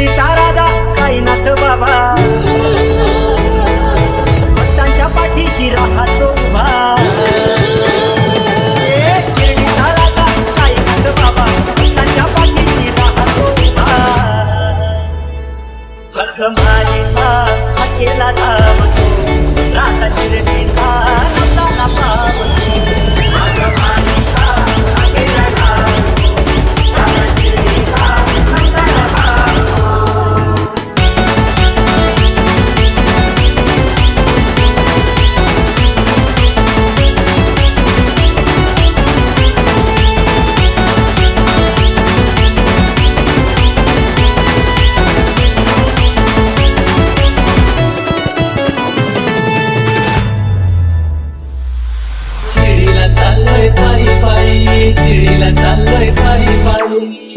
शिर्डीचा राजा साईनाथ बाबा भक्तांच्या पाठीशी राहतो उभा. Sainath Oh.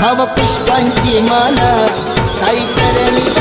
Hava pushpan ki mana sai charani